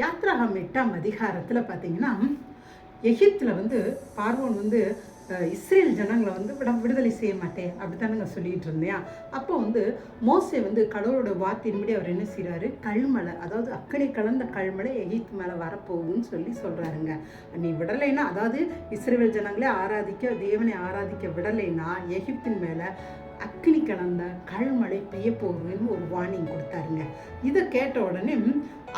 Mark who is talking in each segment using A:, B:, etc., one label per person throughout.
A: யாத்ராகம் எட்டாம் அதிகாரத்தில் பார்த்தீங்கன்னா எகிப்தில் வந்து பார்வோன் வந்து இஸ்ரேல் ஜனங்களை வந்து விட விடுதலை செய்ய மாட்டேன் அப்படித்தானுங்க சொல்லிட்டு இருந்தேன். அப்போ வந்து மோசே வந்து கடவுளோட வார்த்தையின்படி அவர் என்ன செய்கிறாரு கல்மலை அதாவது அக்கறை கலந்த கல்மலை எகிப்து மேலே வரப்போகுதுன்னு சொல்லி சொல்கிறாருங்க நீ விடலைன்னா அதாவது இஸ்ரேல் ஜனங்களே ஆராதிக்க தேவனை ஆராதிக்க விடலைன்னா எகிப்தின் மேலே அக்னி கலந்த கல்மழை பெய்ய போகுதுன்னு ஒரு வார்னிங் கொடுத்தாருங்க. இதை கேட்ட உடனே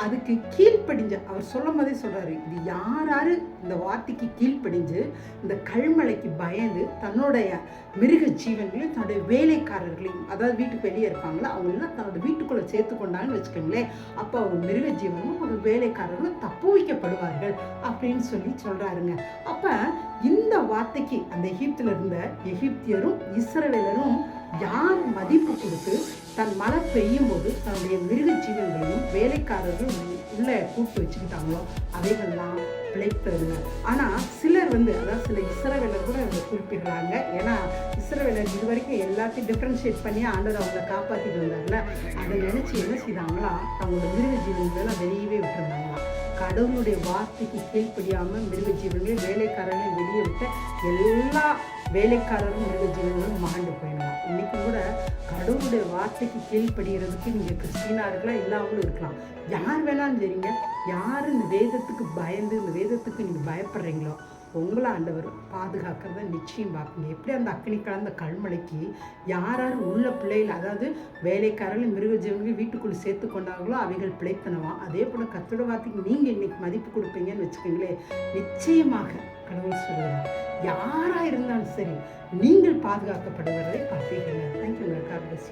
A: அதுக்கு கீழ்ப்படிஞ்ச அவர் சொல்லும் போதே சொல்கிறாரு இது யார் யார் இந்த வார்த்தைக்கு கீழ்ப்படிஞ்சு இந்த கல்மலைக்கு பயந்து தன்னுடைய மிருக ஜீவன்களையும் தன்னுடைய வேலைக்காரர்களையும் அதாவது வீட்டுக்கு வெளியே இருப்பாங்களோ அவங்களெல்லாம் தன்னோட வீட்டுக்குள்ளே சேர்த்து கொண்டாங்கன்னு வச்சுக்கோங்களேன். அப்போ அவங்க மிருக ஜீவனும் ஒரு வேலைக்காரர்களும் தப்பு வைக்கப்படுவார்கள் அப்படின்னு சொல்லி சொல்கிறாருங்க அப்போ இந்த வார்த்தைக்கு அந்த எகிப்தில் இருந்த எகிப்தியரும் இஸ்ரவேலரும் மதிப்பு கொடுத்து தன் மழை பெய்யும் போது தன்னுடைய மிருக ஜீவன்களையும் வேலைக்காரர்கள் உள்ள கூப்பிட்டு வச்சுக்கிட்டாங்களோ அவைகள்லாம் பிழைத்ததுங்க ஆனால் சிலர் வந்து அதாவது சில இஸ்ரவேலர் கூட குறிப்பிடுறாங்க. ஏன்னா இஸ்ரவேலர் இது வரைக்கும் எல்லாத்தையும் டிஃப்ரென்ஷியேட் பண்ணி ஆண்டவர் அவங்கள காப்பாற்றிட்டு வந்தார்ல. அதை நினச்சி என்ன செய்தாங்களா? அவங்களோட மிருக ஜீவன்களை வெளியவே விட்டுருந்தாங்களாம் கடவுளுடைய வார்த்தைக்கு கீழ்ப்படியாமல் மிருக ஜீவன்களை வேலைக்காரர்களையும் வெளியே விட்ட எல்லா வேலைக்காரரும் மிருக ஜீவன்களும் கடவுளுடைய வார்த்தைக்கு கீழ்ப்படுகிறதுக்கு நீங்கள் கிறிஸ்டினாக இருக்கலாம் இல்லாமலும் இருக்கலாம். யார் வேணாலும் சரிங்க. யார் இந்த வேதத்துக்கு பயந்து இந்த வேதத்துக்கு நீங்கள் பயப்படுறீங்களோ உங்களை ஆண்டவர் பாதுகாக்கிறத நிச்சயம் பார்ப்பீங்க. எப்படி அந்த அக்னி கலந்த கல்மலைக்கு யார் யார் உள்ள பிள்ளைகள் அதாவது வேலைக்காரர்கள் மிருக ஜீவன்கள் வீட்டுக்குள்ள சேர்த்து கொண்டாங்களோ அவைகள் பிழைத்தனவா? அதே போல் கத்தோட வார்த்தைக்கு நீங்கள் இன்னைக்கு மதிப்பு கொடுப்பீங்கன்னு வச்சுக்கோங்களேன். நிச்சயமாக கடவுள் சொல்கிறார் யாராக இருந்தாலும் சரி நீங்கள் பாதுகாக்கப்படுவதை பார்ப்பீர்கள் தேங்க்யூ காட் பிளஸ்